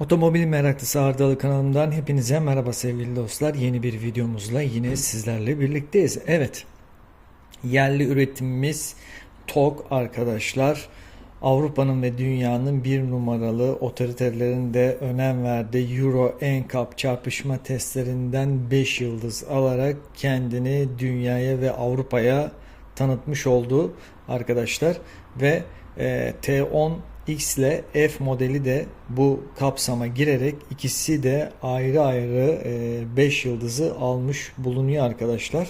Otomobil meraklısı Ardalı kanalımdan hepinize merhaba sevgili dostlar. Yeni bir videomuzla yine sizlerle birlikteyiz. Evet, yerli üretimimiz TOG arkadaşlar. Avrupa'nın ve dünyanın bir numaralı otoritelerin de önem verdiği Euro NCAP çarpışma testlerinden 5 yıldız alarak kendini dünyaya ve Avrupa'ya tanıtmış oldu arkadaşlar. Ve e, T10 X ile F modeli de bu kapsama girerek ikisi de ayrı ayrı 5 yıldızı almış bulunuyor arkadaşlar.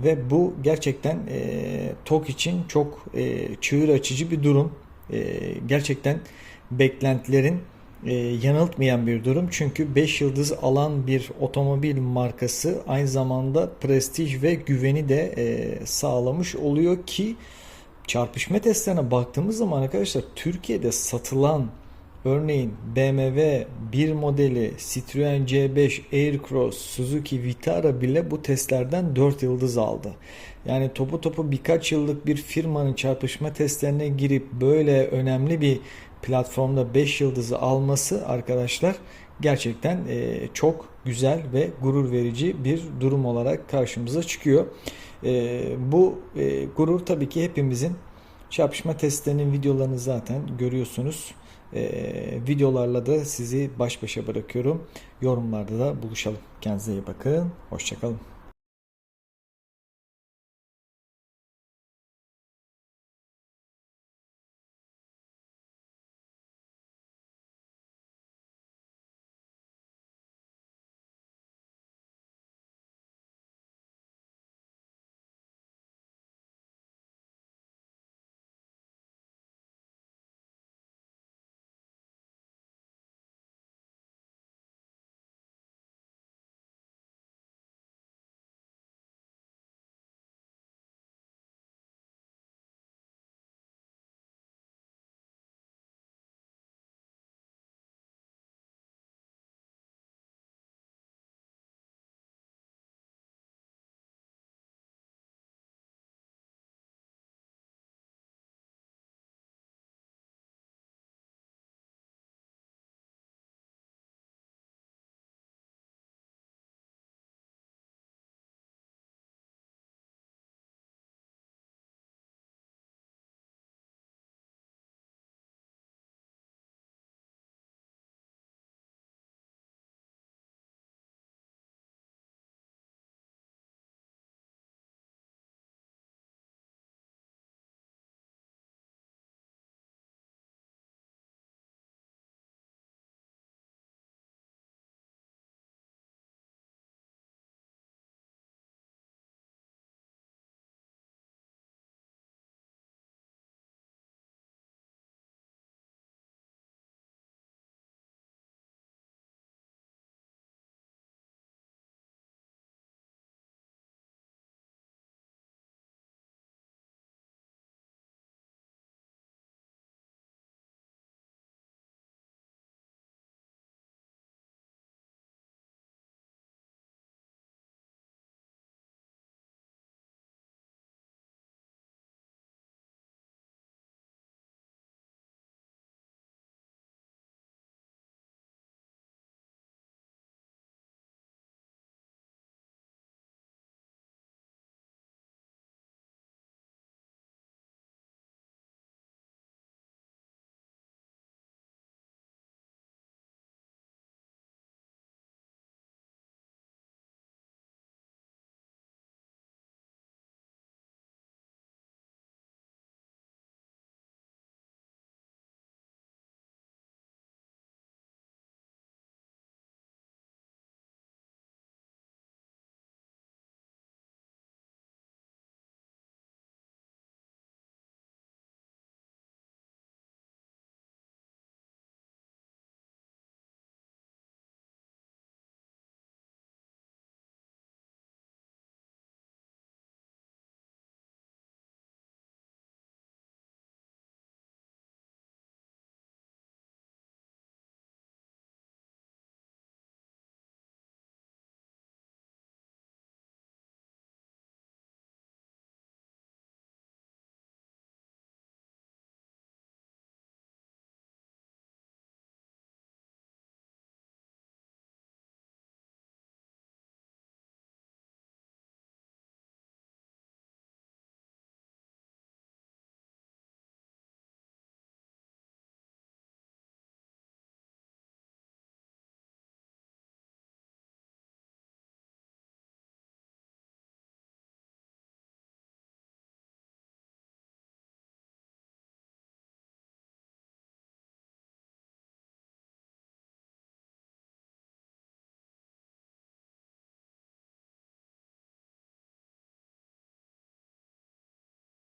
Ve bu gerçekten e, TOK için çok e, çığır açıcı bir durum. E, gerçekten beklentilerin e, yanıltmayan bir durum. Çünkü 5 yıldız alan bir otomobil markası aynı zamanda prestij ve güveni de e, sağlamış oluyor ki çarpışma testlerine baktığımız zaman arkadaşlar Türkiye'de satılan örneğin BMW 1 modeli, Citroen C5, Aircross, Suzuki Vitara bile bu testlerden 4 yıldız aldı. Yani topu topu birkaç yıllık bir firmanın çarpışma testlerine girip böyle önemli bir platformda 5 yıldızı alması arkadaşlar gerçekten e, çok güzel ve gurur verici bir durum olarak karşımıza çıkıyor. E, bu e, gurur tabii ki hepimizin çarpışma testlerinin videolarını zaten görüyorsunuz. E, videolarla da sizi baş başa bırakıyorum. Yorumlarda da buluşalım. Kendinize iyi bakın. Hoşçakalın.